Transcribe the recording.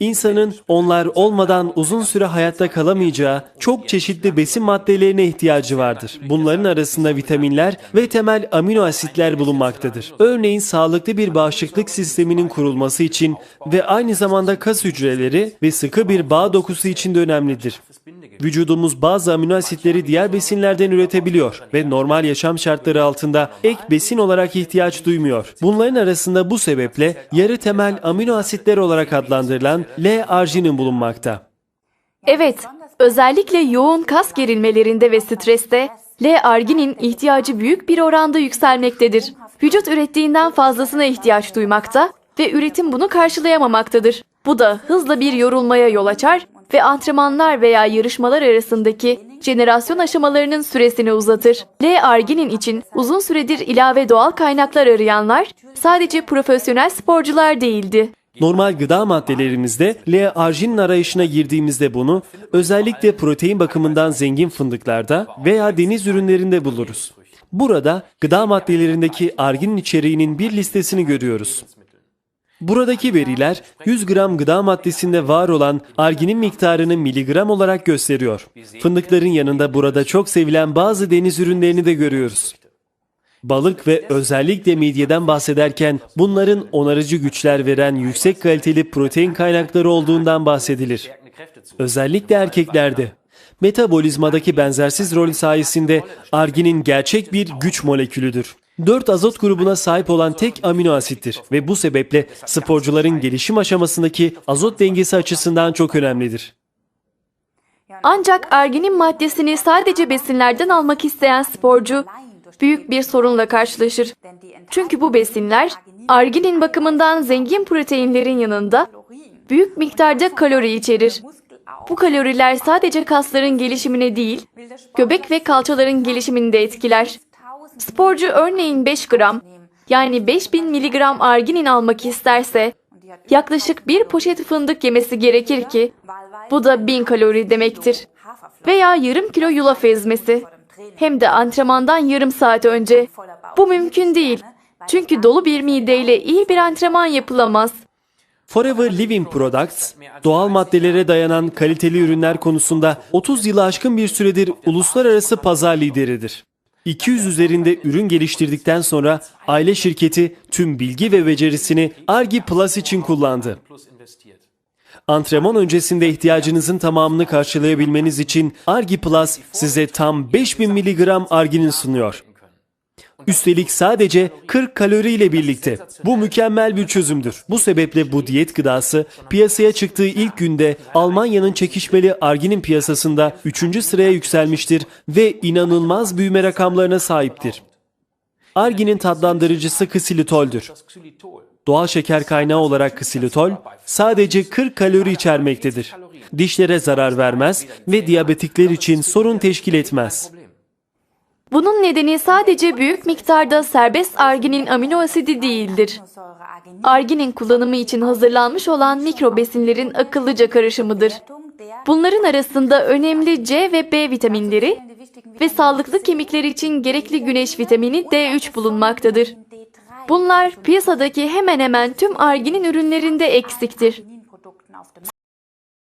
İnsanın onlar olmadan uzun süre hayatta kalamayacağı çok çeşitli besin maddelerine ihtiyacı vardır. Bunların arasında vitaminler ve temel amino asitler bulunmaktadır. Örneğin sağlıklı bir bağışıklık sisteminin kurulması için ve aynı zamanda kas hücreleri ve sıkı bir bağ dokusu için de önemlidir. Vücudumuz bazı amino asitleri diğer besinlerden üretebiliyor ve normal yaşam şartları altında ek besin olarak ihtiyaç duymuyor. Bunların arasında bu sebeple yarı temel amino asitler olarak adlandırılan L-arginin bulunmakta. Evet, özellikle yoğun kas gerilmelerinde ve streste L-arginin ihtiyacı büyük bir oranda yükselmektedir. Vücut ürettiğinden fazlasına ihtiyaç duymakta ve üretim bunu karşılayamamaktadır. Bu da hızla bir yorulmaya yol açar ve antrenmanlar veya yarışmalar arasındaki jenerasyon aşamalarının süresini uzatır. L-arginin için uzun süredir ilave doğal kaynaklar arayanlar sadece profesyonel sporcular değildi. Normal gıda maddelerimizde L-arginin arayışına girdiğimizde bunu özellikle protein bakımından zengin fındıklarda veya deniz ürünlerinde buluruz. Burada gıda maddelerindeki arginin içeriğinin bir listesini görüyoruz. Buradaki veriler 100 gram gıda maddesinde var olan arginin miktarını miligram olarak gösteriyor. Fındıkların yanında burada çok sevilen bazı deniz ürünlerini de görüyoruz. Balık ve özellikle midyeden bahsederken bunların onarıcı güçler veren yüksek kaliteli protein kaynakları olduğundan bahsedilir. Özellikle erkeklerde. Metabolizmadaki benzersiz rol sayesinde arginin gerçek bir güç molekülüdür. 4 azot grubuna sahip olan tek amino asittir ve bu sebeple sporcuların gelişim aşamasındaki azot dengesi açısından çok önemlidir. Ancak arginin maddesini sadece besinlerden almak isteyen sporcu büyük bir sorunla karşılaşır. Çünkü bu besinler arginin bakımından zengin proteinlerin yanında büyük miktarda kalori içerir. Bu kaloriler sadece kasların gelişimine değil, göbek ve kalçaların gelişimini de etkiler. Sporcu örneğin 5 gram yani 5000 miligram arginin almak isterse yaklaşık bir poşet fındık yemesi gerekir ki bu da 1000 kalori demektir. Veya yarım kilo yulaf ezmesi. Hem de antrenmandan yarım saat önce. Bu mümkün değil. Çünkü dolu bir mideyle iyi bir antrenman yapılamaz. Forever Living Products, doğal maddelere dayanan kaliteli ürünler konusunda 30 yılı aşkın bir süredir uluslararası pazar lideridir. 200 üzerinde ürün geliştirdikten sonra aile şirketi tüm bilgi ve becerisini Argi Plus için kullandı. Antrenman öncesinde ihtiyacınızın tamamını karşılayabilmeniz için Argi Plus size tam 5000 mg arginin sunuyor. Üstelik sadece 40 kalori ile birlikte. Bu mükemmel bir çözümdür. Bu sebeple bu diyet gıdası piyasaya çıktığı ilk günde Almanya'nın çekişmeli arginin piyasasında 3. sıraya yükselmiştir ve inanılmaz büyüme rakamlarına sahiptir. Arginin tatlandırıcısı ksilitoldür. Doğal şeker kaynağı olarak ksilitol sadece 40 kalori içermektedir. Dişlere zarar vermez ve diyabetikler için sorun teşkil etmez. Bunun nedeni sadece büyük miktarda serbest arginin amino asidi değildir. Arginin kullanımı için hazırlanmış olan mikro besinlerin akıllıca karışımıdır. Bunların arasında önemli C ve B vitaminleri ve sağlıklı kemikler için gerekli güneş vitamini D3 bulunmaktadır. Bunlar piyasadaki hemen hemen tüm arginin ürünlerinde eksiktir.